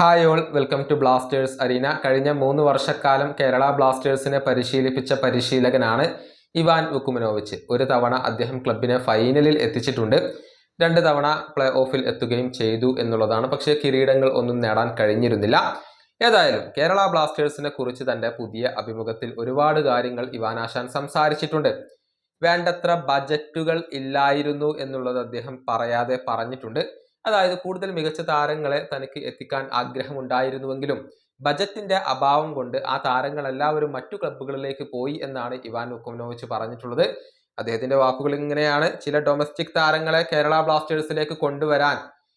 Hi all welcome to Blasters arena. കഴിഞ്ഞ മൂന്ന് വർഷക്കാലം കേരള ബ്ലാസ്റ്റേഴ്സിനെ പരിശീലിപ്പിച്ച പരിശീലകനാണ് ഇവാൻ വുക്കുമനോവിച്ച് ഒരു തവണ അദ്ദേഹം ക്ലബിനെ ഫൈനലിൽ എത്തിച്ചിട്ടുണ്ട്. രണ്ട് തവണ പ്ലേ ഓഫിൽ എത്തുകയും ചെയ്തു എന്നുള്ളതാണ്. പക്ഷേ കിരീടങ്ങൾ ഒന്നും നേടാൻ കഴിഞ്ഞിരുന്നില്ല. ഏതായാലും കേരള ബ്ലാസ്റ്റേഴ്സിനെ കുറിച്ച് തന്റെ പുതിയ അഭിമുഖത്തിൽ ഒരുപാട് കാര്യങ്ങൾ ഇവാൻ ആശാൻ സംസാരിച്ചിട്ടുണ്ട്. വേണ്ടത്ര ബജറ്റുകൾ ഇല്ലായിരുന്നു എന്നുള്ളത് അദ്ദേഹം പറയാതെ പറഞ്ഞിട്ടുണ്ട്. അതായത് കൂടുതൽ മികച്ച താരങ്ങളെ തനിക്ക് എത്തിക്കാൻ ആഗ്രഹമുണ്ടായിരുന്നുവെങ്കിലും ബജറ്റിന്റെ അഭാവം കൊണ്ട് ആ താരങ്ങൾ എല്ലാവരും മറ്റു ക്ലബ്ബുകളിലേക്ക് പോയി എന്നാണ് ഇവാൻ വുക്കോനോവിച്ച് പറഞ്ഞിട്ടുള്ളത്. അദ്ദേഹത്തിന്റെ വാക്കുകൾ ഇങ്ങനെയാണ്. ചില ഡൊമസ്റ്റിക് താരങ്ങളെ കേരള ബ്ലാസ്റ്റേഴ്സിലേക്ക് കൊണ്ടുവരാൻ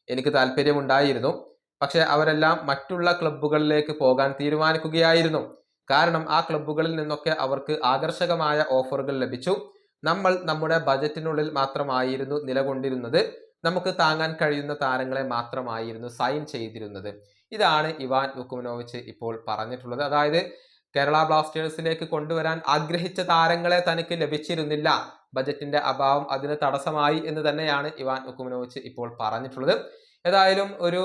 എനിക്ക് താല്പര്യമുണ്ടായിരുന്നു. പക്ഷെ അവരെല്ലാം മറ്റുള്ള ക്ലബ്ബുകളിലേക്ക് പോകാൻ തീരുമാനിക്കുകയായിരുന്നു. കാരണം ആ ക്ലബ്ബുകളിൽ നിന്നൊക്കെ അവർക്ക് ആകർഷകമായ ഓഫറുകൾ ലഭിച്ചു. നമ്മൾ നമ്മുടെ ബജറ്റിനുള്ളിൽ മാത്രമായിരുന്നു നിലകൊണ്ടിരുന്നത്. നമുക്ക് താങ്ങാൻ കഴിയുന്ന താരങ്ങളെ മാത്രമായിരുന്നു സൈൻ ചെയ്തിരുന്നത്. ഇതാണ് ഇവാൻ വുക്കുമനോവിച്ച് ഇപ്പോൾ പറഞ്ഞിട്ടുള്ളത്. അതായത് കേരള ബ്ലാസ്റ്റേഴ്സിലേക്ക് കൊണ്ടുവരാൻ ആഗ്രഹിച്ച താരങ്ങളെ തനിക്ക് ലഭിച്ചിരുന്നില്ല. ബജറ്റിന്റെ അഭാവം അതിന് തടസ്സമായി എന്ന് തന്നെയാണ് ഇവാൻ ഉക്കുമനോവിച്ച് ഇപ്പോൾ പറഞ്ഞിട്ടുള്ളത്. ഏതായാലും ഒരു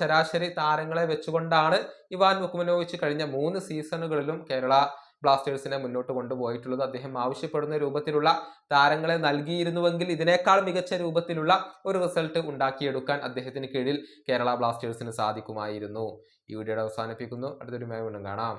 ശരാശരി താരങ്ങളെ വെച്ചുകൊണ്ടാണ് ഇവാൻ വുക്കുമനോവിച്ച് കഴിഞ്ഞ മൂന്ന് സീസണുകളിലും കേരള ബ്ലാസ്റ്റേഴ്സിനെ മുന്നോട്ട് കൊണ്ടുപോയിട്ടുള്ളത്. അദ്ദേഹം ആവശ്യപ്പെടുന്ന രൂപത്തിലുള്ള താരങ്ങളെ നൽകിയിരുന്നുവെങ്കിൽ ഇതിനേക്കാൾ മികച്ച രൂപത്തിലുള്ള ഒരു റിസൾട്ട് ഉണ്ടാക്കിയെടുക്കാൻ അദ്ദേഹത്തിന് കീഴിൽ കേരള ബ്ലാസ്റ്റേഴ്സിന് സാധിക്കുമായിരുന്നു. ഈ വീഡിയോയുടെ അവസാനിപ്പിക്കുന്നു. അടുത്തൊരു മേ വീണ്ടും കാണാം.